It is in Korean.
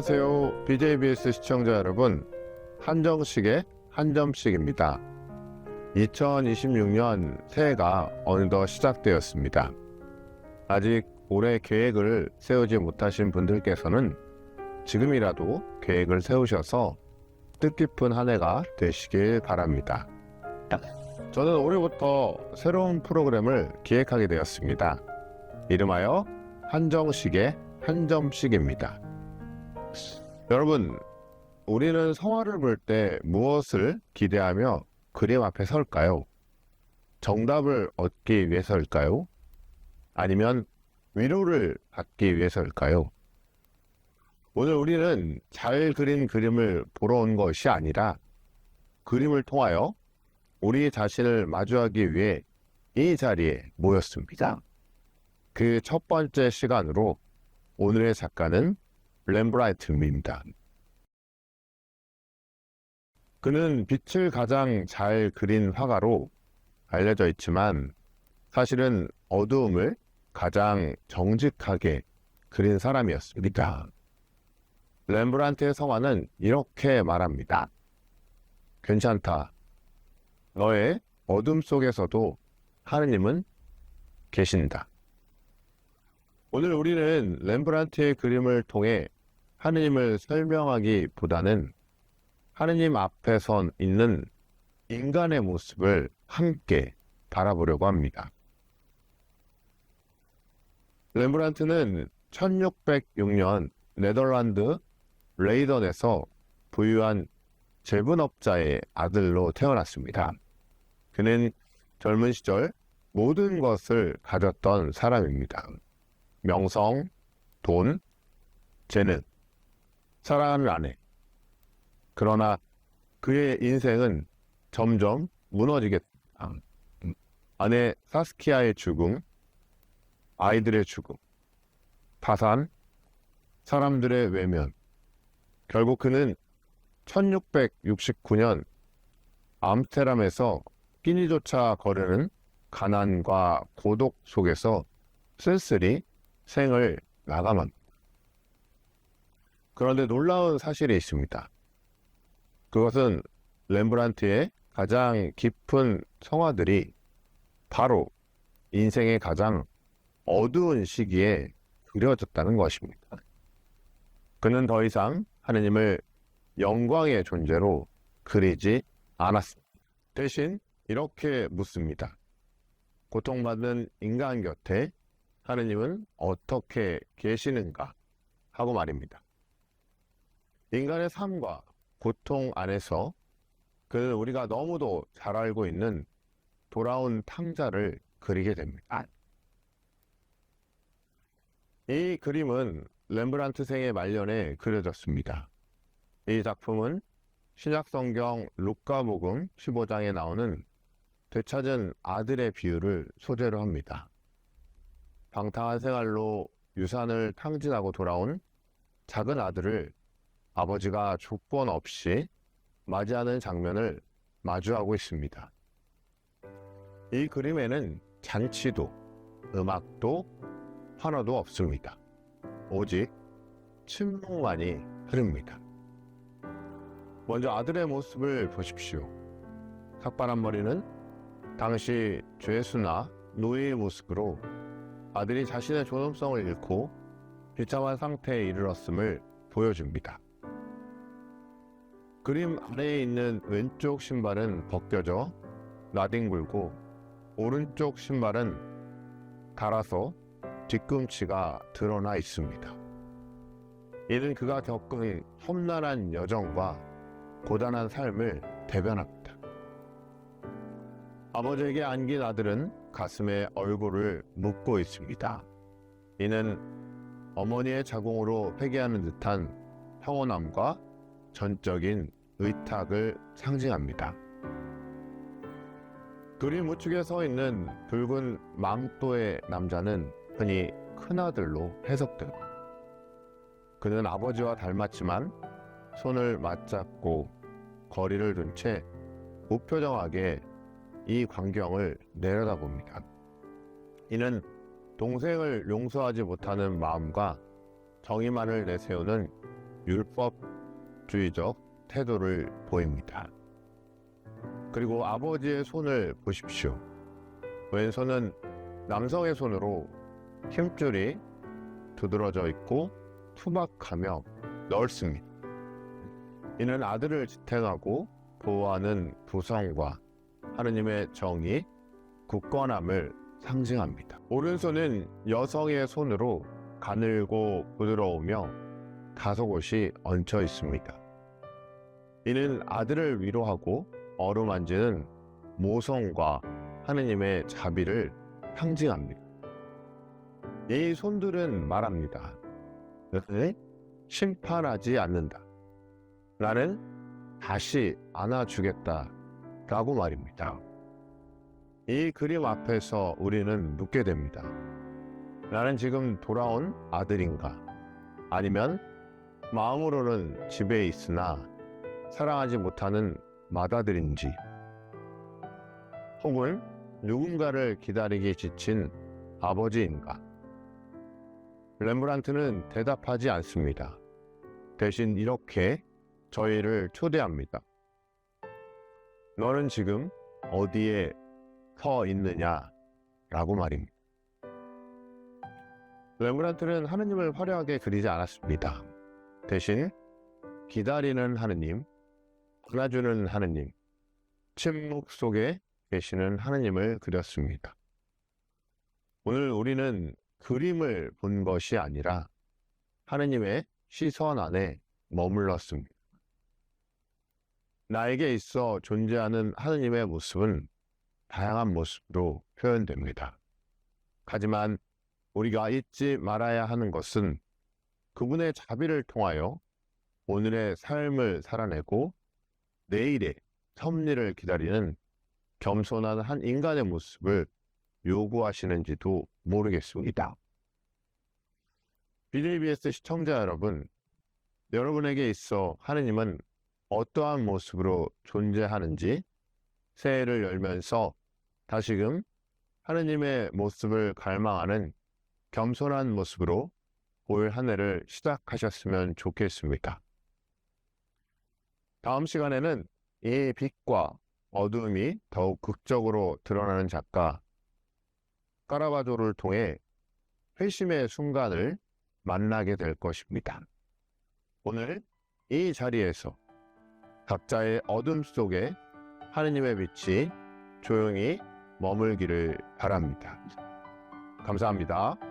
안녕하세요. BJBS 시청자 여러분. 한정식의 한점식입니다. 2026년 새해가 어느덧 시작되었습니다. 아직 올해 계획을 세우지 못하신 분들께서는 지금이라도 계획을 세우셔서 뜻깊은 한 해가 되시길 바랍니다. 저는 올해부터 새로운 프로그램을 기획하게 되었습니다. 이름하여 한정식의 한점식입니다. 여러분, 우리는 성화를 볼 때 무엇을 기대하며 그림 앞에 설까요? 정답을 얻기 위해서일까요? 아니면 위로를 받기 위해서일까요? 오늘 우리는 잘 그린 그림을 보러 온 것이 아니라 그림을 통하여 우리 자신을 마주하기 위해 이 자리에 모였습니다. 그 첫 번째 시간으로 오늘의 작가는 렘브라이트입니다. 그는 빛을 가장 잘 그린 화가로 알려져 있지만 사실은 어두움을 가장 정직하게 그린 사람이었습니다. 렘브란트의 성화는 이렇게 말합니다. 괜찮다. 너의 어둠 속에서도 하느님은 계신다. 오늘 우리는 렘브란트의 그림을 통해 하느님을 설명하기보다는 하느님 앞에 선 있는 인간의 모습을 함께 바라보려고 합니다. 렘브란트는 1606년 네덜란드 레이던에서 부유한 제분업자의 아들로 태어났습니다. 그는 젊은 시절 모든 것을 가졌던 사람입니다. 명성, 돈, 재능, 사랑하는 아내. 그러나 그의 인생은 점점 무너지겠다. 아내 사스키아의 죽음, 아이들의 죽음, 파산, 사람들의 외면. 결국 그는 1669년 암스테람에서 끼니조차 거르는 가난과 고독 속에서 쓸쓸히 생을 마감합니다. 그런데 놀라운 사실이 있습니다. 그것은 렘브란트의 가장 깊은 성화들이 바로 인생의 가장 어두운 시기에 그려졌다는 것입니다. 그는 더 이상 하느님을 영광의 존재로 그리지 않았습니다. 대신 이렇게 묻습니다. 고통받는 인간 곁에 하느님은 어떻게 계시는가 하고 말입니다. 인간의 삶과 고통 안에서 그는 우리가 너무도 잘 알고 있는 돌아온 탕자를 그리게 됩니다. 이 그림은 렘브란트 생의 말년에 그려졌습니다. 이 작품은 신약성경 루카복음 15장에 나오는 되찾은 아들의 비유를 소재로 합니다. 방탕한 생활로 유산을 탕진하고 돌아온 작은 아들을 아버지가 조건 없이 맞이하는 장면을 마주하고 있습니다. 이 그림에는 잔치도, 음악도 하나도 없습니다. 오직 침묵만이 흐릅니다. 먼저 아들의 모습을 보십시오. 삭발한 머리는 당시 죄수나 노예의 모습으로 아들이 자신의 존엄성을 잃고 비참한 상태에 이르렀음을 보여줍니다. 그림 아래에 있는 왼쪽 신발은 벗겨져 나뒹굴고 오른쪽 신발은 달아서 뒤꿈치가 드러나 있습니다. 이는 그가 겪은 험난한 여정과 고단한 삶을 대변합니다. 아버지에게 안긴 아들은 가슴에 얼굴을 묻고 있습니다. 이는 어머니의 자궁으로 회개하는 듯한 평온함과 전적인 의탁을 상징합니다. 그림 우측에 서 있는 붉은 망토의 남자는 흔히 큰아들로 해석되고 그는 아버지와 닮았지만 손을 맞잡고 거리를 둔 채 무표정하게 이 광경을 내려다봅니다. 이는 동생을 용서하지 못하는 마음과 정의만을 내세우는 율법주의적 태도를 보입니다. 그리고 아버지의 손을 보십시오. 왼손은 남성의 손으로 힘줄이 두드러져 있고 투박하며 넓습니다. 이는 아들을 지탱하고 보호하는 부성과 하느님의 정의, 굳건함을 상징합니다. 오른손은 여성의 손으로 가늘고 부드러우며 다소곳이 얹혀 있습니다. 이는 아들을 위로하고 어루만지는 모성과 하느님의 자비를 상징합니다. 이 손들은 말합니다. 심판하지 않는다. 나는 다시 안아주겠다. 라고 말입니다. 이 그림 앞에서 우리는 묻게 됩니다. 나는 지금 돌아온 아들인가? 아니면 마음으로는 집에 있으나 사랑하지 못하는 맏아들인지 혹은 누군가를 기다리기 지친 아버지인가? 렘브란트는 대답하지 않습니다. 대신 이렇게 저희를 초대합니다. 너는 지금 어디에 서 있느냐? 라고 말입니다. 렘브란트는 하느님을 화려하게 그리지 않았습니다. 대신 기다리는 하느님, 안아주는 하느님, 침묵 속에 계시는 하느님을 그렸습니다. 오늘 우리는 그림을 본 것이 아니라 하느님의 시선 안에 머물렀습니다. 나에게 있어 존재하는 하느님의 모습은 다양한 모습으로 표현됩니다. 하지만 우리가 잊지 말아야 하는 것은 그분의 자비를 통하여 오늘의 삶을 살아내고 내일의 섭리를 기다리는 겸손한 한 인간의 모습을 요구하시는지도 모르겠습니다. BJBS 시청자 여러분, 여러분에게 있어 하느님은 어떠한 모습으로 존재하는지 새해를 열면서 다시금 하느님의 모습을 갈망하는 겸손한 모습으로 올 한 해를 시작하셨으면 좋겠습니다. 다음 시간에는 이 빛과 어둠이 더욱 극적으로 드러나는 작가 까라바조를 통해 회심의 순간을 만나게 될 것입니다. 오늘 이 자리에서 각자의 어둠 속에 하느님의 빛이 조용히 머물기를 바랍니다. 감사합니다.